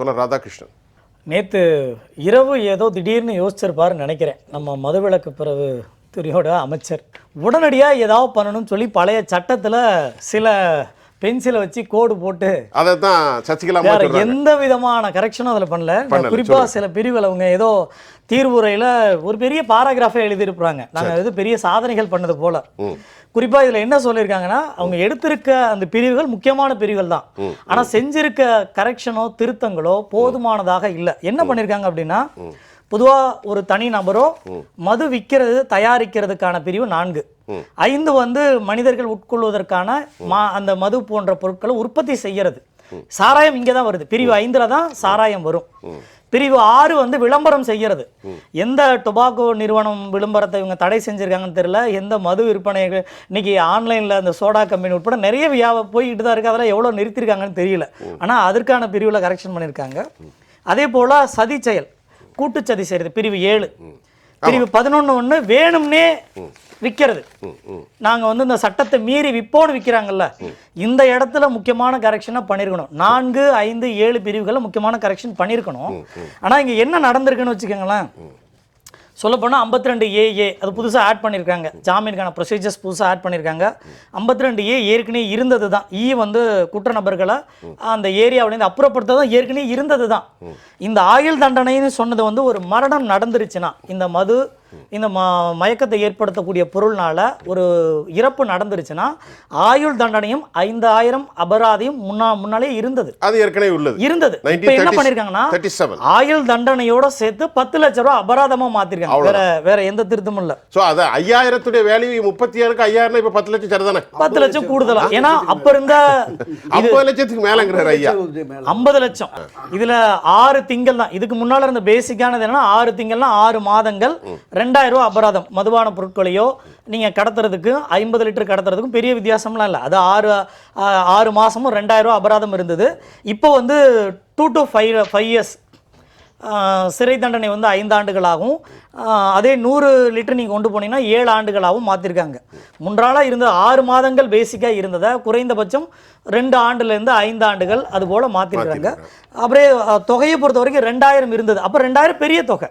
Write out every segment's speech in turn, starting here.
துல ராதாகிருஷ்ணன். நேற்று இரவு ஏதோ திடீர்னு யோசிச்சிருப்பாருன்னு நினைக்கிறேன். நம்ம மதுவிலக்கு பிறகு துறையோட அமைச்சர். உடனடியாக ஏதாவது பண்ணணும்னு சொல்லி பழைய சட்டத்தில் சில பென்சிலை வச்சு கோடு போட்டு அதை தான் சசிகலா வேற எந்த விதமான கரெக்ஷனும் அதில் பண்ணல. பண்ணல, குறிப்பாக சில பிரிவுகள் அவங்க ஏதோ தீர்வுரையில் ஒரு பெரிய பாராகிராஃபே எழுதியிருப்பாங்க. நாங்கள் இது பெரிய சாதனைகள் பண்ணது போல. குறிப்பாக இதில் என்ன சொல்லியிருக்காங்கன்னா அவங்க எடுத்திருக்க அந்த பிரிவுகள் முக்கியமான பிரிவுகள் தான். ஆனால் செஞ்சிருக்க கரெக்ஷனோ திருத்தங்களோ போதுமானதாக இல்லை. என்ன பண்ணியிருக்காங்க அப்படின்னா பொதுவாக ஒரு தனி நபரோ மது விற்கிறது தயாரிக்கிறதுக்கான பிரிவு நான்கு. ஐந்து வந்து மனிதர்கள் உட்கொள்வதற்கான மா. அந்த மது போன்ற பொருட்களை உற்பத்தி செய்யறது. சாராயம் இங்கே தான் வருது. பிரிவு ஐந்துல தான் சாராயம் வரும். பிரிவு ஆறு வந்து விளம்பரம் செய்யறது. எந்த டொபாக்கோ நிறுவனம் விளம்பரத்தை இவங்க தடை செஞ்சிருக்காங்கன்னு தெரியல. எந்த மது விற்பனை இன்னைக்கு ஆன்லைனில் அந்த சோடா கம்பெனி உட்பட நிறைய வியாப போய்கிட்டு தான் இருக்கு. அதெல்லாம் எவ்வளோ நிறுத்திருக்காங்கன்னு தெரியல. ஆனால் அதற்கான பிரிவில் கரெக்ஷன் பண்ணியிருக்காங்க அதே போல் சதி செயல். கூட்டுச்சதி செய்கிறது பிரிவு ஏழு. பிரிவு பதினொன்று ஒன்று வேணும்னே விற்கிறது நாங்கள் வந்து இந்த சட்டத்தை மீறி விற்போன்னு விற்கிறாங்கல்ல இந்த இடத்துல முக்கியமான கரெக்ஷனை பண்ணியிருக்கணும் நான்கு ஐந்து ஏழு பிரிவுகளில் முக்கியமான கரெக்ஷன் பண்ணியிருக்கணும் ஆனால் இங்கே என்ன நடந்திருக்குன்னு வச்சுக்கோங்களேன். சொல்லப்போனால் ஐம்பத்தி ரெண்டு ஏஏ அது புதுசாக ஆட் பண்ணியிருக்காங்க ஜாமீனுக்கான ப்ரொசீஜர்ஸ் புதுசாக ஆட் பண்ணியிருக்காங்க ஐம்பத்தி ரெண்டு ஏ ஏற்கனவே இருந்தது தான் ஈ e வந்து குற்ற நபர்களை அந்த ஏரியாவிலேருந்து அப்புறப்படுத்ததும் ஏற்கனவே இருந்தது தான் இந்த ஆயுள் தண்டனைன்னு சொன்னது வந்து ஒரு மரணம் நடந்துருச்சுன்னா இந்த மது இந்த ம மயக்கத்தை ஏற்படுத்தக்கூடிய பொருள்னால ஒரு இறப்பு நடந்துருச்சுன்னா ஆயுள் தண்டனையும் ஐந்தாயிரம் அபராதியும் முன்னா முன்னாலே இருந்தது. அது ஏற்கனவே உள்ளது. இருந்தது. இப்போ என்ன செவன். ஆயுள் தண்டனையோட சேர்த்து பத்து லட்ச ரூபா அபராதமா மாத்திருக்காங்க. வேற வேற எந்த திருத்தமும் இல்ல. ஸோ அது ஐயாயிரத்துடைய வேல்யூ முப்பத்தி ஏழுக்கு ஐயாயிரம் இப்போ பத்து லட்சம் சரிதானே? பத்து லட்சம் கூடுதலா? ஏன்னா அப்ப இருந்த ஐம்பது லட்சத்துக்கு மேலங்கிறார் ஐயா. ஐம்பது லட்சம். இதுல ஆறு திங்கள் தான் இதுக்கு முன்னால இருந்த பேசிக்கானது என்னன்னா ஆறு திங்கள்னா ஆறு மாதங்கள் ரெண்டாயிரம் ரூபாய் அபராதம் மதுபான பொருட்களையோ நீங்க கடத்துறதுக்கு ஐம்பது லிட்டர் கடத்துறதுக்கும் பெரிய வித்தியாசம்லாம் இல்லை. அது ஆறு ஆறு மாசமும் ரெண்டாயிரம் ரூபாய் அபராதம் இருந்தது. இப்போ வந்து two to five five years சிறை தண்டனை வந்து ஐந்து ஆண்டுகளாகவும் ஆஹ் அதே நூறு லிட்டர் நீங்கள் கொண்டு போனீங்கன்னா ஏழு ஆண்டுகளாகவும் மாற்றிருக்காங்க முன்றாளாக இருந்த ஆறு மாதங்கள் பேசிக்காக இருந்ததை குறைந்தபட்சம் ரெண்டு ஆண்டுலேருந்து ஐந்து ஆண்டுகள் அது போல் மாற்றிருக்காங்க அப்படியே தொகையை பொறுத்த வரைக்கும் ரெண்டாயிரம் இருந்தது. அப்போ ரெண்டாயிரம் பெரிய தொகை.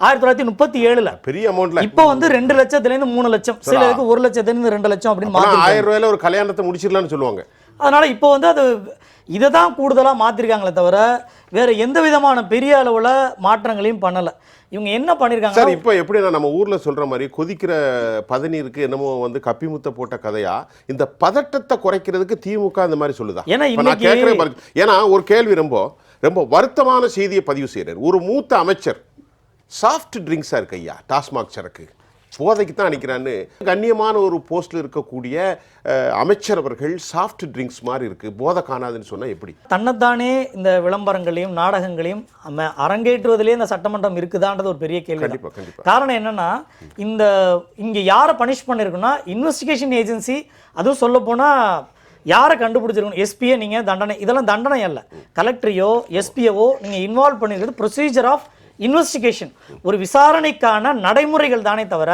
ஆயிரத்தி தொள்ளாயிரத்தி முப்பத்தி ஏழுல பெரிய அமௌண்ட்ல இப்போ வந்து ரெண்டு லட்சத்துலேருந்து மூணு லட்சம். சிலருக்கு ஒரு லட்சத்துலேருந்து ரெண்டு லட்சம் அப்படின்னு ஆயிரம் ரூபாயில ஒரு கல்யாணத்தை முடிச்சிடலாம்னு சொல்லுவாங்க. அதனால் இப்போ வந்து அது இதை தான் கூடுதலாக மாற்றிருக்காங்களே தவிர வேற எந்த விதமான பெரிய அளவில் மாற்றங்களையும் பண்ணலை. இவங்க என்ன பண்ணியிருக்காங்க சார் இப்போ எப்படின்னா நம்ம ஊர்ல சொல்ற மாதிரி கொதிக்கிற பதநீருக்கு என்னமோ வந்து கப்பி முத்த போட்ட கதையா இந்த பதட்டத்தை குறைக்கிறதுக்கு திமுக இந்த மாதிரி சொல்லுதா? ஏன்னா இன்னைக்கு-. ஏன்னா ஒரு கேள்வி ரொம்ப ரொம்ப வருத்தமான செய்தியை பதிவு செய்கிறார் ஒரு மூத்த அமைச்சர் சாஃப்ட் ட்ரிங்க்ஸாக இருக்கு ஐயா டாஸ்மாக் சரக்கு. போதைக்கு தான் அடிக்கிறான்னு. கண்ணியமான ஒரு போஸ்ட்ல இருக்கக்கூடிய அமைச்சர் அவர்கள் சாஃப்ட் ட்ரிங்க்ஸ் மாதிரி இருக்கு. போதை காணாதுன்னு சொன்னா எப்படி? தன்னைத்தானே இந்த விளம்பரங்களையும் நாடகங்களையும் அரங்கேற்றுவதிலே இந்த சட்டமன்றம் இருக்குதான்றது ஒரு பெரிய கேள்வி கண்டிப்பா கண்டிப்பா. காரணம் என்னன்னா இந்த இங்க யாரை பனிஷ் பண்ணிருக்குன்னா இன்வெஸ்டிகேஷன் ஏஜென்சி அதுவும் சொல்ல போனா யாரை கண்டுபிடிச்சிருக்கணும்? எஸ்பியை நீங்க தண்டனை இதெல்லாம் தண்டனை அல்ல. கலெக்டரையோ எஸ்பியவோ நீங்க இன்வால்வ் பண்ணிருக்கிறது ப்ரொசீஜர் ஆஃப் இன்வெஸ்டிகேஷன். ஒரு விசாரணைக்கான நடைமுறைகள் தானே தவிர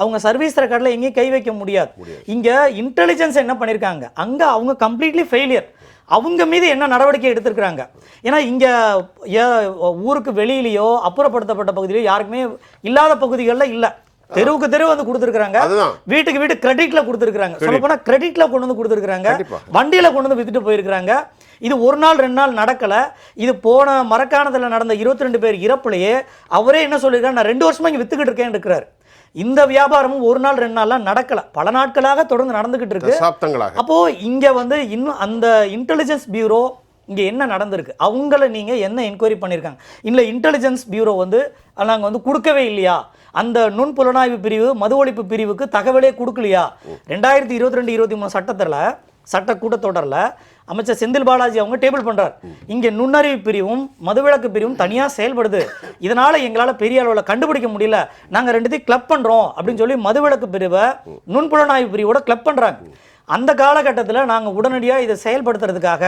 அவங்க சர்வீஸ் ரெக்கார்டில் எங்கேயும் கை வைக்க முடியாது. இங்க இன்டெலிஜென்ஸ் என்ன பண்ணிருக்காங்க? அங்க அவங்க கம்ப்ளீட்லி ஃபெயிலியர் அவங்க மீது என்ன நடவடிக்கை எடுத்திருக்கிறாங்க? ஏன்னா இங்க ஊருக்கு வெளியிலயோ அப்புறப்படுத்தப்பட்ட பகுதியிலயோ யாருக்குமே இல்லாத பகுதிகளில் இல்ல. தெருவுக்கு தெரு வந்து கொடுத்துருக்காங்க வீட்டுக்கு வீடு கிரெடிட்ல கொடுத்துருக்காங்க சொல்ல போனா கிரெடிட்ல கொண்டு வந்து கொடுத்துருக்காங்க. வண்டியில கொண்டு வந்து வித்துட்டு போயிருக்காங்க இது ஒரு நாள் ரெண்டு நாள் நடக்கல. இது போன மரக்காணத்துல நடந்த இருபத்தி ரெண்டு பேர் இறப்புலயே அவரே என்ன சொல்லியிருக்காரு? நான் ரெண்டு வருஷமா இங்க வித்துக்கிட்டு இருக்கேன்னு இருக்கிறார். இந்த வியாபாரமும் ஒரு நாள் ரெண்டு நாள்லாம் நடக்கல. பல நாட்களாக தொடர்ந்து நடந்துகிட்டு இருக்கு. அப்போ இங்க வந்து இன்னும் அந்த இன்டெலிஜென்ஸ் பியூரோ இங்க என்ன நடந்திருக்கு? அவங்கள நீங்க என்ன என்கொயரி பண்ணியிருக்காங்க இல்ல இன்டெலிஜென்ஸ் பியூரோ வந்து அஹ், நாங்க வந்து கொடுக்கவே இல்லையா? அந்த நுண் புலனாய்வு பிரிவு மது ஒழிப்பு பிரிவுக்கு தகவலே கொடுக்கலையா? ரெண்டாயிரத்தி இருபத்தி ரெண்டு இருபத்தி மூணு சட்டத்துல சட்ட கூட்டத்தொடரில் அமைச்சர் செந்தில் பாலாஜி அவங்க டேபிள் பண்றார். இங்க நுண்ணறிவு பிரிவும் மதுவிலக்கு பிரிவும் தனியாக செயல்படுது. இதனால எங்களால பெரிய அளவில் கண்டுபிடிக்க முடியல. நாங்க ரெண்டுத்தையும் கிளப் பண்றோம் அப்படின்னு சொல்லி மதுவிலக்கு பிரிவை நுண்புலனாய்வு பிரிவோட கிளப் பண்றாங்க. அந்த காலகட்டத்தில் நாங்கள் உடனடியாக இதை செயல்படுத்துறதுக்காக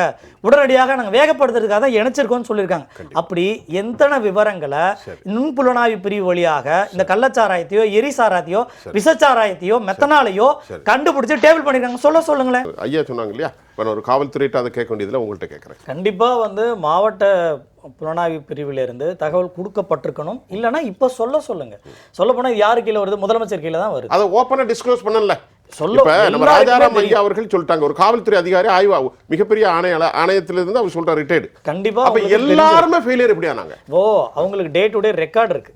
உடனடியாக நாங்கள் வேகப்படுத்துறதுக்காக தான் இணைச்சிருக்கோம்னு சொல்லியிருக்காங்க. அப்படி எத்தனை விவரங்களை நுண்புலனாய்வு பிரிவு வழியாக இந்த கள்ளச்சாராயத்தையோ எரிசாராயத்தையோ விசச்சாராயத்தையோ மெத்தனாலையோ கண்டுபிடிச்சு டேபிள் பண்ணியிருக்காங்க சொல்ல சொல்லுங்களேன். ஐயா சொன்னாங்க இல்லையா? நான் ஒரு காவல்துறையிட்ட அதை கேட்க வேண்டியதில்லை உங்கள்கிட்ட கேட்குறேன். கண்டிப்பாக வந்து மாவட்ட புலனாய்வு பிரிவிலிருந்து தகவல் கொடுக்கப்பட்டிருக்கணும். இல்லைன்னா இப்போ சொல்ல சொல்லுங்க. சொல்ல போனால் இது யாரு கீழே வருது? முதலமைச்சர் கீழே தான் வருது. அதை ஓப்பனா டிஸ்க்ளோஸ் பண்ணல. சொல்ல ராஜாராம். ஐயா அவர்கள் சொல்லிட்டாங்க. ஒரு காவல்துறை அதிகாரி ஆய்வா மிகப்பெரிய ஆணையாளர் ஆணையத்திலிருந்து அவர் சொல்றாரு ரிட்டையர்டு கண்டிப்பா எல்லாருமே ஃபெயிலியர் எப்படி ஆனாங்க ஓ அவங்களுக்கு டே டு டே ரெக்கார்டு இருக்கு.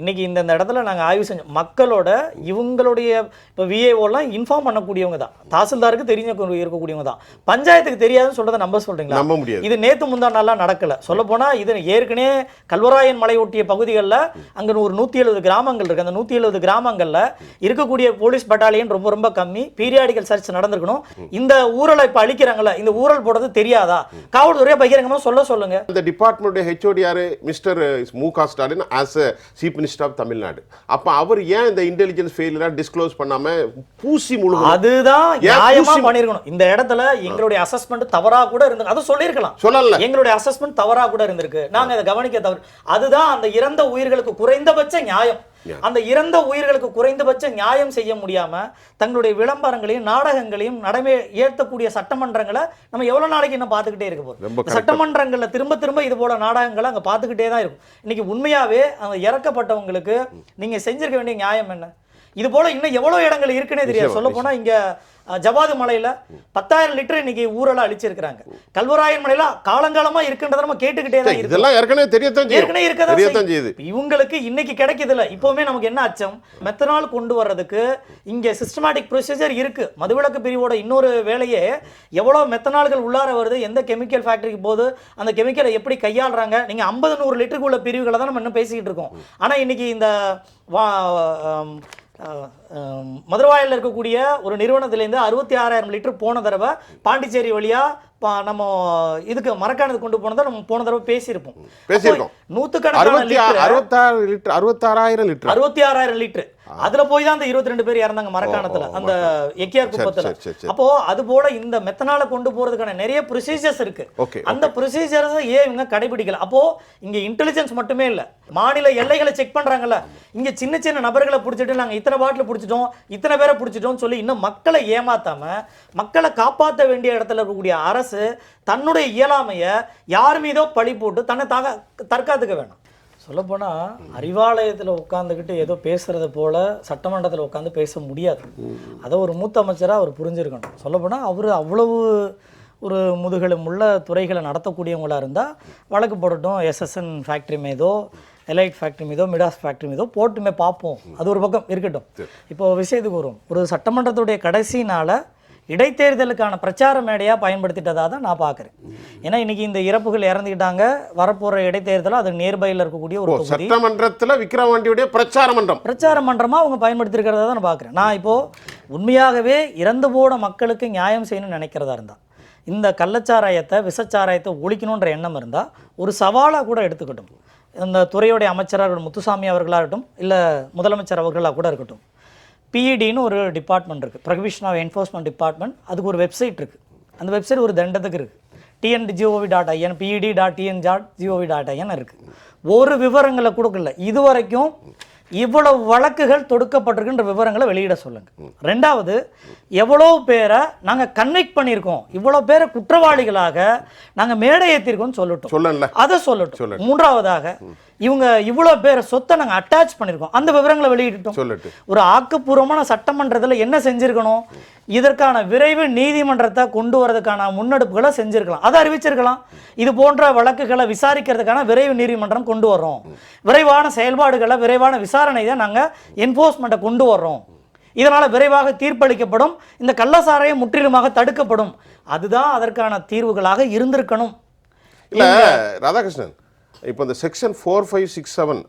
இன்னைக்கு இந்த இந்த இடத்துல நாங்கள் ஆய்வு செஞ்சோம் மக்களோட இவங்களுடைய இப்போ விஏஓலாம் இன்ஃபார்ம் பண்ணக்கூடியவங்க தான். தாசில்தாருக்கு தெரிஞ்ச இருக்கக்கூடியவங்க தான். பஞ்சாயத்துக்கு தெரியாதுன்னு சொல்றதை நம்ப சொல்றீங்களா? நம்ப முடியாது. இது நேத்து முந்தா நாளா நடக்கல. சொல்ல போனா இது ஏற்கனவே கல்வராயன் மலை ஒட்டிய பகுதிகளில் அங்க ஒரு நூத்தி எழுபது கிராமங்கள் இருக்கு. அந்த நூத்தி எழுபது கிராமங்கள்ல இருக்கக்கூடிய போலீஸ் பட்டாலியன் ரொம்ப ரொம்ப கம்மி. பீரியாடிக்கல் சர்ச் நடந்திருக்கணும். இந்த ஊரலை இப்ப அழிக்கிறாங்கல்ல இந்த ஊரல் போடுறது தெரியாதா? காவல்துறையை பகிரங்கமா சொல்ல சொல்லுங்க. இந்த டிபார்ட்மெண்ட் ஹெச்ஓடி யாரு mister Mu Ka Stalin as a chief minister of Tamil Nadu அப்ப அவர் ஏன் இந்த இன்டெலிஜென்ஸ் ஃபெயிலியரா டிஸ்க்ளோஸ் பண்ணாம பூசி முழுவதும் அதுதான் நியாயமா பண்ணிருக்கணும் இந்த இடத்துல எங்களுடைய அசஸ்மெண்ட் தவறா கூட இருந்து அதை சொல்லியிருக்கலாம். சொல்லல. எங்களுடைய அசஸ்மெண்ட் தவறா கூட இருந்திருக்கு. நாங்க இதை கவனிக்க தவறு அதுதான் அந்த இறந்த உயிர்களுக்கு குறைந்தபட்ச நியாயம். அந்த இறந்த உயிர்களுக்கு குறைந்தபட்ச நியாயம் செய்ய முடியாம தங்களுடைய விளம்பரங்களையும் நாடகங்களையும் நடைமே ஏற்றக்கூடிய சட்டமன்றங்களை நம்ம எவ்வளவு நாளைக்கு இன்னும் பார்த்துக்கிட்டே இருக்க போறோம். சட்டமன்றங்கள்ல திரும்ப திரும்ப இது போல நாடகங்களை அங்க பார்த்துக்கிட்டே தான் இருக்கும். இன்னைக்கு உண்மையாவே அந்த இறக்கப்பட்டவங்களுக்கு நீங்க செஞ்சிருக்க வேண்டிய நியாயம் என்ன? இது போல இன்னும் எவ்வளவு இடங்கள் இருக்குன்னே தெரியாது. சொல்ல போனா இங்க ஜவாது மலையில பத்தாயிரம் லிட்டர் இன்னைக்கு ஊரெல்லாம் அழிச்சிருக்கிறாங்க. கல்வராயன் மலையில காலங்காலமா இருக்குன்றத நம்ம கேட்டுக்கிட்டே தான் இருக்கோம். இதெல்லாம் ஏற்கனவே தெரியத்தான் ஏற்கனவே இருக்கதான் செய்யுது. இவங்களுக்கு இன்னைக்கு கிடைக்குது இல்ல இப்பவுமே நமக்கு என்ன அச்சம்? மெத்தனால் கொண்டு வர்றதுக்கு இங்க சிஸ்டமேட்டிக் ப்ரொசீஜர் இருக்கு. மதுவிலக்கு பிரிவோட இன்னொரு வேலையே எவ்வளவு மெத்தனால்கள் உள்ளார வருது எந்த கெமிக்கல் ஃபேக்டரிக்கு போகுது அந்த கெமிக்கலை எப்படி கையாளுறாங்க? நீங்க ஐம்பது நூறு லிட்டருக்கு உள்ள பிரிவுகளை தான் நம்ம இன்னும் பேசிக்கிட்டு இருக்கோம். ஆனா இன்னைக்கு இந்த மதுரவாயல்ல இருக்கக்கூடிய ஒரு நிறுவனத்திலேருந்து அறுபத்தி ஆறாயிரம் லிட்டர் போன தடவை பாண்டிச்சேரி வழியா பா- நம்ம இதுக்கு மரக்கானது கொண்டு போனதை நம்ம போன தடவை பேசியிருப்போம். பேசியிருக்கோம். ஆ- லிட்டர் அறுபத்தாறு லிட்டர் அறுபத்தாறாயிரம் லிட்டர். அறுபத்தி ஆறாயிரம் லிட்டர். அதுல போய் தான் அந்த இருபத்தி ரெண்டு பேர் இறந்தாங்க மரக்காணத்துல அந்த எக்கியார் குப்பத்துல. அப்போ அது போல இந்த மெத்தனால கொண்டு போறதுக்கான நிறைய ப்ரொசீஜர்ஸ் இருக்கு. அந்த ப்ரொசீஜர்ஸ் ஏன் இவங்க கடைபிடிக்கல? அப்போ இங்க இன்டெலிஜென்ஸ் மட்டுமே இல்ல மாநில எல்லைகளை செக் பண்றாங்கல்ல. இங்க சின்ன சின்ன நபர்களை பிடிச்சிட்டு நாங்க இத்தனை பாட்டில் பிடிச்சிட்டோம் இத்தனை பேரை பிடிச்சிட்டோம் சொல்லி இன்னும் மக்களை ஏமாத்தாம மக்களை காப்பாற்ற வேண்டிய இடத்துல இருக்கக்கூடிய அரசு தன்னுடைய இயலாமைய யார் மீதோ பழி போட்டு தன்னை தாக தற்காத்துக்க வேணாம். சொல்லப்போனால் அறிவாலயத்தில் உட்காந்துக்கிட்டு ஏதோ பேசுறது போல சட்டமன்றத்தில் உட்காந்து பேச முடியாது. அதை ஒரு மூத்த அமைச்சராக அவர் புரிஞ்சிருக்கணும். சொல்லப்போனால் அவர் அவ்வளவு ஒரு முதுகெலும் உள்ள துறைகளை நடத்தக்கூடியவங்களா இருந்தால் வழக்கு போடட்டும் எஸ்எஸ்என் ஃபேக்ட்ரி மீதோ எலைட் ஃபேக்ட்ரி மீதோ மிடாஸ் ஃபேக்ட்ரி மீதோ போட்டுமே பார்ப்போம். அது ஒரு பக்கம் இருக்கட்டும். இப்போ விஷயத்துக்கு வரும். ஒரு சட்டமன்றத்துடைய கடைசி நாளை இடைத்தேர்தலுக்கான பிரச்சார மேடையாக பயன்படுத்திட்டதாக தான் நான் பார்க்குறேன் ஏன்னா இன்னைக்கு இந்த இறப்புகள் இறந்துக்கிட்டாங்க வரப்போகிற இடைத்தேர்தலும் அது நியர்பையில் இருக்கக்கூடிய ஒரு சட்டமன்றத்துல விக்ரவாண்டியுடைய பிரச்சார மன்றம். பிரச்சார மன்றமாக அவங்க பயன்படுத்திருக்கிறத தான் நான் பார்க்குறேன் நான் இப்போது உண்மையாகவே இறந்து போன மக்களுக்கு நியாயம் செய்யணும்னு நினைக்கிறதா இருந்தா இந்த கள்ளச்சாராயத்தை விஷச்சாராயத்தை ஒழிக்கணுன்ற எண்ணம் இருந்தால் ஒரு சவாலாக கூட எடுத்துக்கட்டும். இந்த துறையுடைய அமைச்சராக முத்துசாமி அவர்களாகட்டும் இல்லை முதலமைச்சர் அவர்களாக கூட இருக்கட்டும். பிஇடின்னு ஒரு டிபார்ட்மெண்ட் இருக்குது ப்ரொஹிபிஷன் ஆஃப் என்ஃபோர்ஸ்மெண்ட் டிபார்ட்மெண்ட் அதுக்கு ஒரு வெப்சைட் இருக்குது அந்த வெப்சைட் ஒரு தண்டத்துக்கு இருக்குது TN GOV dot IN PET dot TN dot GOV dot IN இருக்குது ஒரு விவரங்களை கொடுக்கல. இது வரைக்கும் இவ்வளவு வழக்குகள் தொடுக்கப்பட்டிருக்குன்ற விவரங்களை வெளியிட சொல்லுங்க. ரெண்டாவது எவ்வளோ பேரை நாங்கள் கன்வெக்ட் பண்ணியிருக்கோம். இவ்வளோ பேரை குற்றவாளிகளாக நாங்கள் மேடை ஏற்றிருக்கோம்னு சொல்லட்டும். சொல்லல. அதை சொல்லட்டும். மூன்றாவதாக இவங்க இவ்வளோ பேரை சொத்தை நாங்கள் அட்டாச் பண்ணியிருக்கோம் அந்த விவரங்களை வெளியிட்டோம் சொல்லட்டு. ஒரு ஆக்கப்பூர்வமான சட்டமன்றத்தில் என்ன செஞ்சிருக்கணும்? இதற்கான விரைவு நீதிமன்றத்தை கொண்டு வரதுக்கான முன்னெடுப்புகளை செஞ்சிருக்கலாம். அதை அறிவிச்சிருக்கலாம். இது போன்ற வழக்குகளை விசாரிக்கிறதுக்கான விரைவு நீதிமன்றம் கொண்டு வர்றோம். விரைவான செயல்பாடுகளை விரைவான விசாரணையை நாங்கள் என்ஃபோர்ஸ்மெண்ட்டை கொண்டு வர்றோம். இதனால் விரைவாக தீர்ப்பளிக்கப்படும். இந்த கள்ளசாரையை முற்றிலுமாக தடுக்கப்படும். அதுதான் அதற்கான தீர்வுகளாக இருந்திருக்கணும். இல்ல ராதாகிருஷ்ணன் இப்போ இந்த section four five six seven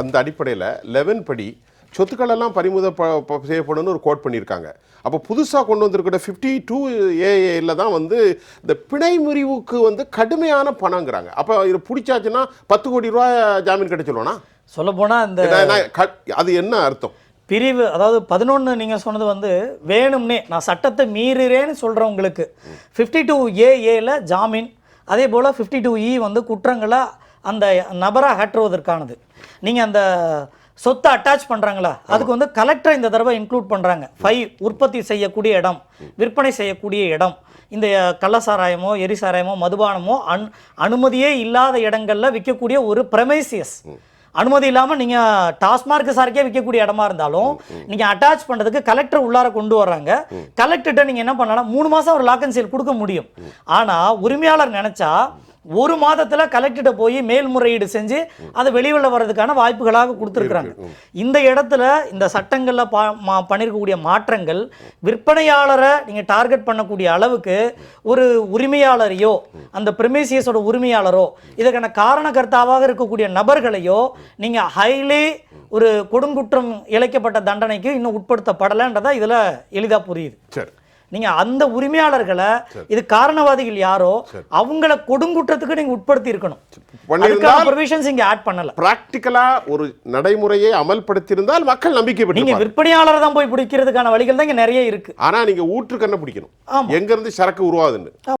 அந்த அடிப்படையில் லெவன் படி சொத்துக்கள் எல்லாம் பறிமுத செய்யப்படும்னு ஒரு கோட் பண்ணியிருக்காங்க. அப்போ புதுசாக கொண்டு வந்திருக்கிற ஃபிஃப்டி டூ ஏஏல தான் வந்து இந்த பிணை முறிவுக்கு வந்து கடுமையான பணங்கிறாங்க. அப்போ இது பிடிச்சாச்சுன்னா பத்து கோடி ரூபாய் ஜாமீன் கிடைச்சிருவானா சொல்லப்போனால் இந்த அது என்ன அர்த்தம்? பிரிவு அதாவது பதினொன்று நீங்கள் சொன்னது வந்து வேணும்னே நான் சட்டத்தை மீறுறேன்னு சொல்கிறவங்களுக்கு ஃபிஃப்டி டூ ஏஏல ஜாமீன் அதே போல் ஃபிஃப்டி டூ e இ வந்து குற்றங்களை அந்த நபரை அகற்றுவதற்கானது. நீங்கள் அந்த சொத்தை அட்டாச் பண்ணுறாங்களா அதுக்கு வந்து கலெக்டர் இந்த தடவை இன்க்ளூட் பண்ணுறாங்க ஃபைவ் உற்பத்தி செய்யக்கூடிய இடம் விற்பனை செய்யக்கூடிய இடம். இந்த கள்ளசாராயமோ எரிசாராயமோ மதுபானமோ அன் அனுமதியே இல்லாத இடங்களில் விற்கக்கூடிய ஒரு பிரமைசியஸ் அனுமதி இல்லாம நீங்க டாஸ்மார்க் சார்க்கே விற்கக்கூடிய இடமா இருந்தாலும் நீங்க அட்டாச் பண்றதுக்கு கலெக்டர் உள்ளார கொண்டு வர்றாங்க. கலெக்டர்கிட்ட நீங்க என்ன பண்ணலாம் மூணு மாசம் ஒரு லாக் அண்ட் சேல் கொடுக்க முடியும். ஆனா உரிமையாளர் நினைச்சா ஒரு மாதத்துல கலெக்டர்கிட்ட போய் மேல்முறையீடு செஞ்சு அதை வெளியில வர்றதுக்கான வாய்ப்புகளாக கொடுத்துருக்குறாங்க. இந்த இடத்துல இந்த சட்டங்கள்ல பா மா பண்ணிருக்கக்கூடிய மாற்றங்கள் விற்பனையாளரை நீங்க டார்கெட் பண்ணக்கூடிய அளவுக்கு ஒரு உரிமையாளரையோ அந்த பிரமிசியஸோட உரிமையாளரோ இதற்கான காரணகர்த்தாவாக இருக்கக்கூடிய நபர்களையோ நீங்க ஹைலி ஒரு கொடுங்குற்றம் இழைக்கப்பட்ட தண்டனைக்கு இன்னும் உட்படுத்தப்படலைன்றதா இதுல எளிதா புரியுது. சரி. நீங்க அந்த உரிமையாளர்களை இது காரணவாதிகள் யாரோ அவங்கள கொடுங்குற்றத்துக்கு நீங்க உட்படுத்தி இருக்கணும் ப்ரொவிஷன்ஸ் இங்க ஆட் பண்ணல. பிராக்டிக்கலா ஒரு நடைமுறையை அமல்படுத்தியிருந்தால் மக்கள் நம்பிக்கை நீங்க பெற்று விற்பனையாளரை தான் போய் பிடிக்கிறதுக்கான வழிகள் தான் இங்க நிறைய இருக்கு. ஆனா நீங்க ஊற்று கண்ணை பிடிக்கணும். எங்க இருந்து சரக்கு உருவாதுன்னு